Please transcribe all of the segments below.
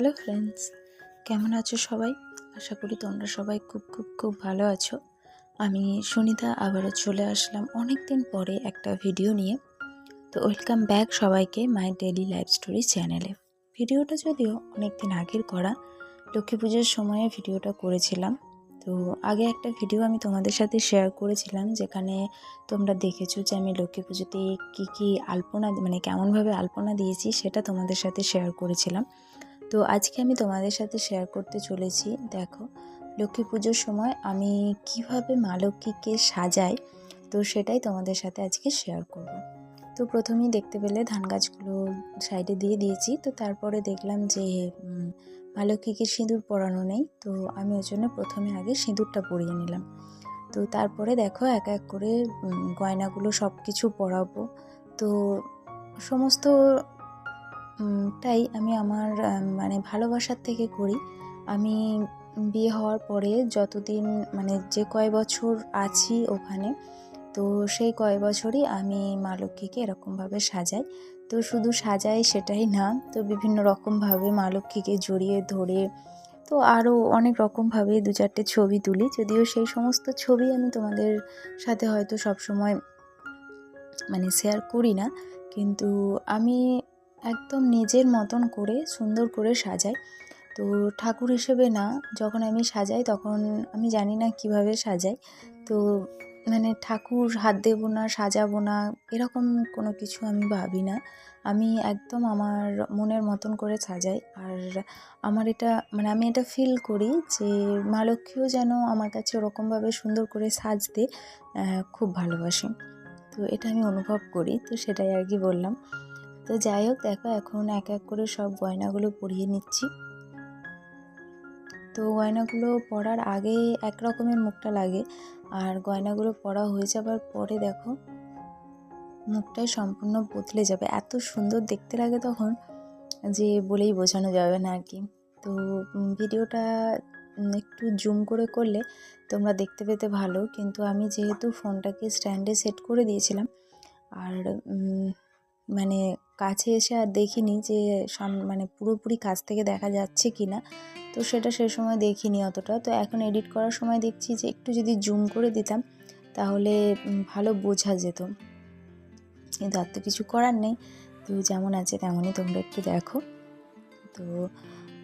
Hello friends কেমন আছো সবাই? আশা করি তোমরা সবাই খুব খুব খুব ভালো আছো। আমি সুনিতা আবারও চলে আসলাম অনেক দিন পরে একটা ভিডিও নিয়ে। তো ওয়েলকাম ব্যাক সবাইকে মাই ডেলি লাইফ স্টোরি চ্যানেলে ভিডিওটা যদিও অনেক দিন আগের করা, লক্ষ্মী পুজোর সময়ে ভিডিওটা করেছিলাম। তো আগে একটা ভিডিও আমি তোমাদের সাথে শেয়ার করেছিলাম, যেখানে তোমরা দেখেছ যে আমি লক্ষ্মী পুজোতে কী কী আলপনা মানে কেমনভাবে আলপনা দিয়েছি সেটা তোমাদের সাথে শেয়ার করেছিলাম। তো আজকে আমি তোমাদের সাথে শেয়ার করতে চলেছি। দেখো, লক্ষ্মী পুজোর সময় আমি কীভাবে মা লক্ষ্মীকে সাজাই, তো সেটাই তোমাদের সাথে আজকে শেয়ার করব। তো প্রথমেই দেখতে পেলে ধান গাছগুলো সাইডে দিয়ে দিয়েছি, তো তারপরে দেখলাম যে মা লক্ষ্মীকে সিঁদুর পরানো নেই, তো আমি ওই জন্য প্রথমে আগে সিঁদুরটা পরিয়ে নিলাম। তো তারপরে দেখো, এক এক করে গয়নাগুলো সব কিছু পরাবো। তো সমস্ত টাই আমি আমার মানে ভালোবাসার থেকে করি। আমি বিয়ে হওয়ার পরে যতদিন মানে যে কয় বছর আছি ওখানে, তো সেই কয় বছরই আমি মা লক্ষ্মীকে এরকমভাবে সাজাই। তো শুধু সাজাই সেটাই না, তো বিভিন্ন রকমভাবে মা লক্ষ্মীকে জড়িয়ে ধরে, তো আরও অনেক রকমভাবে দু চারটে ছবি তুলি। যদিও সেই সমস্ত ছবি আমি তোমাদের সাথে হয়তো সবসময় মানে শেয়ার করি না। কিন্তু আমি একদম নিজের মতন করে, সুন্দর করে সাজাই। তো ঠাকুর হিসেবে না, যখন আমি সাজাই তখন আমি জানি না কীভাবে সাজাই। তো মানে ঠাকুর হাত দেবো না, সাজাবো না, এরকম কোনো কিছু আমি ভাবি না। আমি একদম আমার মনের মতন করে সাজাই। আর আমার এটা মানে আমি এটা ফিল করি যে মা লক্ষ্মীও যেন আমার কাছে ওরকমভাবে সুন্দর করে সাজতে খুব ভালোবাসে তো এটা আমি অনুভব করি। তো সেটাই আর কি বললাম। তো যাই হোক, দেখো এখন এক এক করে সব গয়নাগুলো পরিয়ে নিচ্ছি। তো গয়নাগুলো পরার আগে এক রকমের মুখটা লাগে, আর গয়নাগুলো পরা হয়ে যাবার পরে দেখো মুখটাই সম্পূর্ণ বদলে যাবে। এত সুন্দর দেখতে লাগে তখন যে বলেই বোঝানো যাবে না আর কি। তো ভিডিওটা একটু জুম করে করলে তোমরা দেখতে পেতে ভালো। কিন্তু আমি যেহেতু ফোনটাকে স্ট্যান্ডে সেট করে দিয়েছিলাম, আর মানে কাছে এসে আর দেখিনি যে সাম মানে পুরোপুরি কাছ থেকে দেখা যাচ্ছে কি না তো সেটা সে সময় দেখিনি অতটা। তো এখন এডিট করার সময় দেখছি যে একটু যদি জুম করে দিতাম, তাহলে ভালো বোঝা যেত। কিন্তু আর তো কিছু করার নেই। তো যেমন আছে তেমনই তোমরা একটু দেখো। তো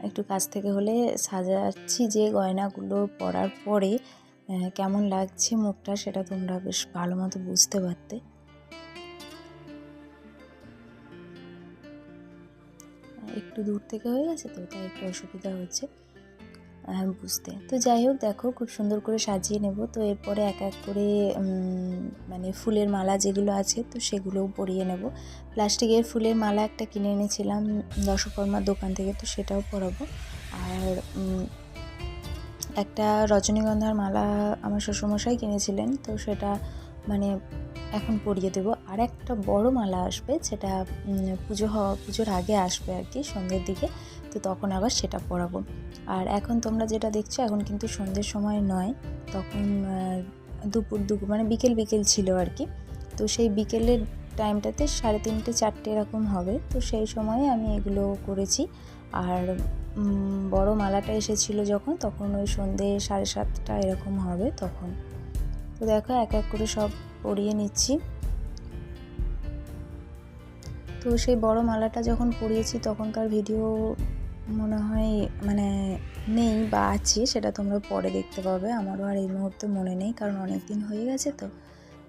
একটু কাছ থেকে হলে সাজাচ্ছি যে গয়নাগুলো পরার পরে কেমন লাগছে মুখটা সেটা তোমরা বেশ ভালো মতো বুঝতে পারতে। একটু দূর থেকে হয়ে গেছে তো তাই একটু অসুবিধা হচ্ছে। আহ, বুঝতে। তো যাই হোক দেখো খুব সুন্দর করে সাজিয়ে নেব। তো এরপরে এক এক করে মানে ফুলের মালা যেগুলো আছে তো সেগুলোও পরিয়ে নেব। প্লাস্টিকের ফুলের মালা একটা কিনে এনেছিলাম দশকর্মার দোকান থেকে তো সেটাও পরাবো। আর একটা রজনীগন্ধার মালা আমার শ্বশুরমশাই কিনেছিলেন তো সেটা মানে এখন পরিয়ে দেবো। আর একটা বড় মালা আসবে সেটা পুজো হওয়া পুজোর আগে আসবে আর কি সন্ধ্যের দিকে, তো তখন আবার সেটা পরাবো। আর এখন তোমরা যেটা দেখছ, এখন কিন্তু সন্ধ্যের সময় নয়, তখন দুপুর দুপুর মানে বিকেল বিকেল ছিল আর কি। তো সেই বিকেলের টাইমটাতে সাড়ে তিনটে, চারটে এরকম হবে, তো সেই সময়ে আমি এগুলো করেছি। আর বড় মালাটা এসেছিল যখন, তখন ওই সন্ধে সাড়ে সাতটা এরকম হবে তখন। তো দেখো, এক এক করে সব পরিয়ে নিচ্ছি। তো সেই বড় মালাটা যখন পরিয়েছি, তখনকার ভিডিও মনে হয় মানে নেই বা আছে, সেটা তোমরা পরে দেখতে পাবে। আমারও আর এই মুহূর্তে মনে নেই, কারণ অনেক দিন হয়ে গেছে তো,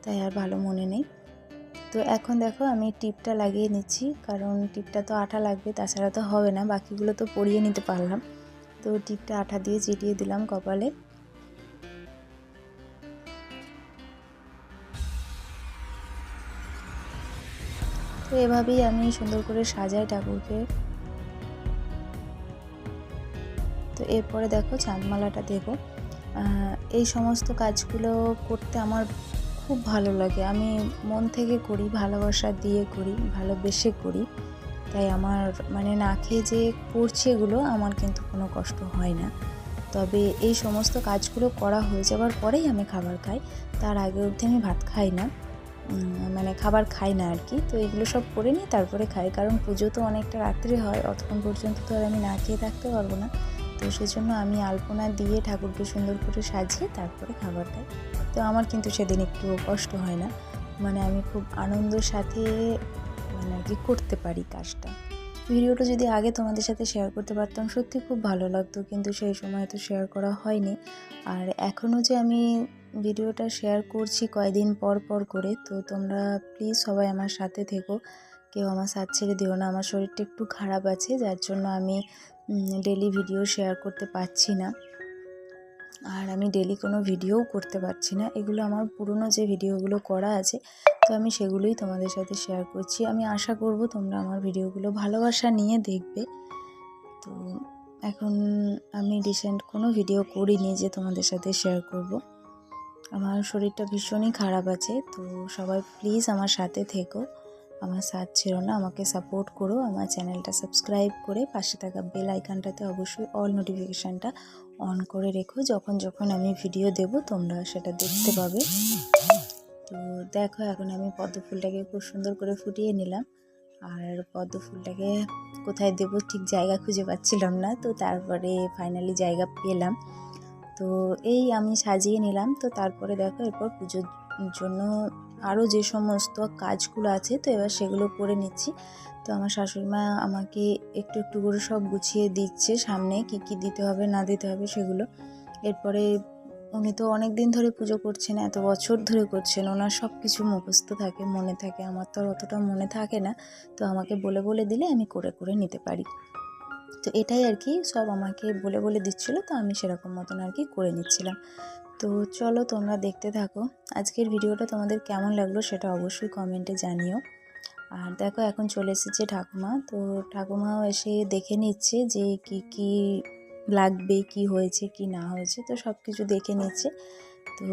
তাই আর ভালো মনে নেই। তো এখন দেখো, আমি টিপটা লাগিয়ে নিচ্ছি, কারণ টিপটা তো আঠা লাগবে, তাছাড়া তো হবে না, বাকিগুলো তো পরিয়ে নিতে পারলাম। তো টিপটা আঠা দিয়ে চিটিয়ে দিলাম কপালে। এভাবেই আমি সুন্দর করে সাজাই ঠাকুরকে। তো এরপরে দেখো চাঁদমালাটা দেবো এই সমস্ত কাজগুলো করতে আমার খুব ভালো লাগে। আমি মন থেকে করি, ভালোবাসা দিয়ে করি, ভালোবেসে করি। তাই আমার মানে না খেয়ে যে করছি এগুলো আমার কিন্তু কোনো কষ্ট হয় না। তবে এই সমস্ত কাজগুলো করা হয়ে যাওয়ার পরেই আমি খাবার খাই। তার আগে অবধি আমি ভাত খাই না। মানে খাবার খাই না আর কি। তো এগুলো সব করে নিই তারপরে খাই। কারণ পুজো তো অনেকটা রাত্রে হয়, অতক্ষণ পর্যন্ত তো আর আমি না খেয়ে থাকতে পারব না। তো সেজন্য আমি আলপনা দিয়ে ঠাকুরকে সুন্দর করে সাজিয়ে তারপরে খাবার খাই। তো আমার কিন্তু সেদিন একটু কষ্ট হয় না। মানে আমি খুব আনন্দের সাথে মানে আর কি করতে পারি কাজটা। ভিডিওটা যদি আগে তোমাদের সাথে শেয়ার করতে পারতাম, সত্যি খুব ভালো লাগতো। কিন্তু সেই সময় তো শেয়ার করা হয়নি। আর এখনও যে আমি ভিডিওটা শেয়ার করছি কয়দিন পর পর করে, তো তোমরা প্লিজ সবাই আমার সাথে থেকো। কেউ আমার সাথ ছেড়ে দিও না, আমার শরীরটা একটু খারাপ আছে, যার জন্য আমি ডেলি ভিডিও শেয়ার করতে পারছি না। আর আমি ডেলি কোনো ভিডিওও করতে পারছি না। এগুলো আমার পুরনো যে ভিডিওগুলো করা আছে, তো আমি সেগুলোই তোমাদের সাথে শেয়ার করছি। আমি আশা করব তোমরা আমার ভিডিওগুলো ভালোবাসা নিয়ে দেখবে। তো এখন আমি রিসেন্ট কোনো ভিডিও করিনি যে তোমাদের সাথে শেয়ার করব। আমার শরীরটা ভীষণই খারাপ আছে, তো সবাই প্লিজ আমার সাথে থেকো। আমার সাথ ছিল না, আমাকে সাপোর্ট করো, আমার চ্যানেলটা সাবস্ক্রাইব করে পাশে থাকা বেল আইকনটাতে অবশ্যই অল নোটিফিকেশানটা অন করে রেখো। যখন যখন আমি ভিডিও দেব, তোমরা সেটা দেখতে পাবে। তো দেখো, এখন আমি পদ্ম ফুলটাকে খুব সুন্দর করে ফুটিয়ে নিলাম। আর পদ্ম ফুলটাকে কোথায় দেব ঠিক জায়গা খুঁজে পাচ্ছিলাম না, তো তারপরে ফাইনালি জায়গা পেলাম। তো এই আমি সাজিয়ে নিলাম। তো তারপরে দেখো এরপর পুজোর জন্য আরও যে সমস্ত কাজগুলো আছে, তো এবার সেগুলো করে নিচ্ছি। তো আমার শাশুড়ি মা আমাকে একটু একটু করে সব গুছিয়ে দিচ্ছে সামনে, কি কি দিতে হবে, না দিতে হবে সেগুলো। এরপরে উনি তো অনেক দিন ধরে পুজো করছেন, এত বছর ধরে করছেন, ওনার সব কিছু মুখস্থ থাকে, মনে থাকে। আমার তো আর অতটা মনে থাকে না। তো আমাকে বলে বলে দিলে আমি করে করে নিতে পারি। তো এটাই আর কি, সব আমাকে বলে বলে দিচ্ছিল, তো আমি সেরকম মতন আর কি করে নিচ্ছিলাম। তো চলো তোমরা দেখতে থাকো, আজকের ভিডিওটা তোমাদের কেমন লাগল সেটা অবশ্যই কমেন্টে জানিও। আর দেখো এখন চলে এসেছে ঠাকুমা, তো ঠাকুমাও এসে দেখে নিচ্ছে যে কি কি লাগবে, কি হয়েছে, কি না হয়েছে, তো সব কিছু দেখে নিচ্ছে। তো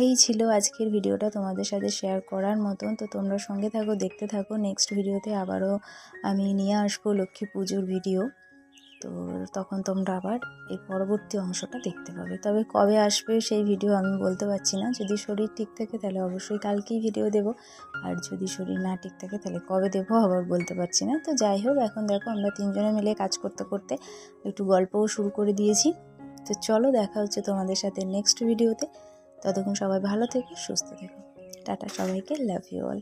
এই ছিল আজকের ভিডিওটা তোমাদের সাথে শেয়ার করার মতন। তো তোমরা সঙ্গে থাকো, দেখতে থাকো। নেক্সট ভিডিওতে আবারও আমি নিয়ে আসব লক্ষ্মী পুজোর ভিডিও তো তখন তোমরা আবার এর পরবর্তী অংশটা দেখতে পাবে। তবে কবে আসবে সেই ভিডিও আমি বলতে পারছি না। যদি শরীর ঠিক থাকে তাহলে অবশ্যই কালকেই ভিডিও দেব। আর যদি শরীর না ঠিক থাকে তাহলে কবে দেবো আবার বলতে পারছি না। তো যাই হোক, এখন দেখো আমরা তিনজনে মিলে কাজ করতে করতে একটু গল্পও শুরু করে দিয়েছি। তো চলো দেখা হচ্ছে তোমাদের সাথে নেক্সট ভিডিওতে ততক্ষণ সবাই ভালো থেকো সুস্থ থেকো। টাটা সবাইকে লাভ ইউ অল